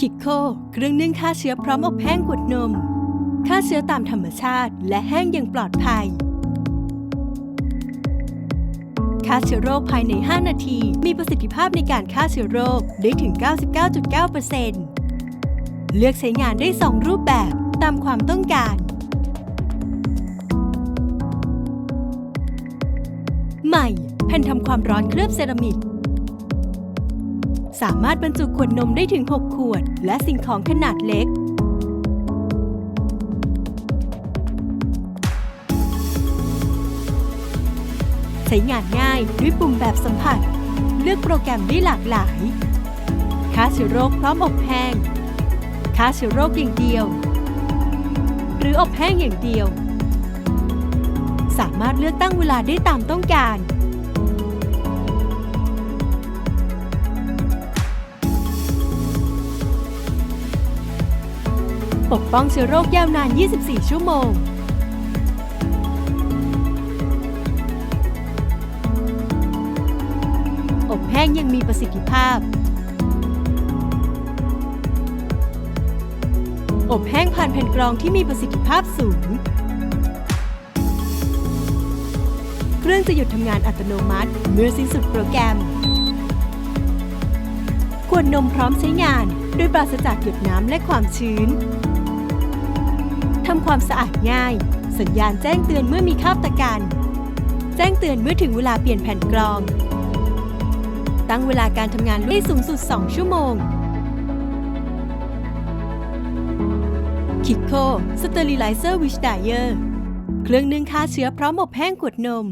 คิกโคเครื่องนึ่งฆ่าเชื้อพร้อมอบแห้งขวดนมฆ่าเชื้อตามธรรมชาติ และแห้งอย่างปลอดภัยฆ่าเชื้อโรคภายใน 5 นาที มีประสิทธิภาพในการฆ่าเชื้อโรคได้ถึง 99.9%เลือกใช้งานได้ 2 รูปแบบตามความต้องการใหม่แผ่นทำความร้อนเคลือบเซรามิก สามารถบรรจุขวดนมได้ถึง 6 ขวด และสิ่งของขนาดเล็ก ใช้งานง่ายด้วยปุ่มแบบสัมผัส เลือกโปรแกรมได้หลากหลายฆ่าเชื้อโรคพร้อมอบแห้งฆ่าเชื้อโรคอย่างเดียว หรืออบแห้งอย่างเดียว สามารถเลือกตั้งเวลาได้ตามต้องการ ปกป้องเชื้อโรคยาวนาน 24 ชั่วโมง อบแห้งยังมีประสิทธิภาพ อบแห้งผ่านแผ่นกรองที่มีประสิทธิภาพสูง เครื่องจะหยุดทำงานอัตโนมัติ เมื่อสิ้นสุดโปรแกรมขวดนมพร้อมใช้งาน โดยปราศจากหยดน้ำและความชื้น ความสะอาดง่าย สัญญาณแจ้งเตือนเมื่อมีคราบตะกัน แจ้งเตือนเมื่อถึงเวลาเปลี่ยนแผ่นกรอง ตั้งเวลาการทำงานได้สูงสุด 2 ชั่วโมง คิโคสเตอริไลเซอร์วิชไดเยอร์ เครื่องนึ่งฆ่าเชื้อพร้อมอบแห้งขวดนม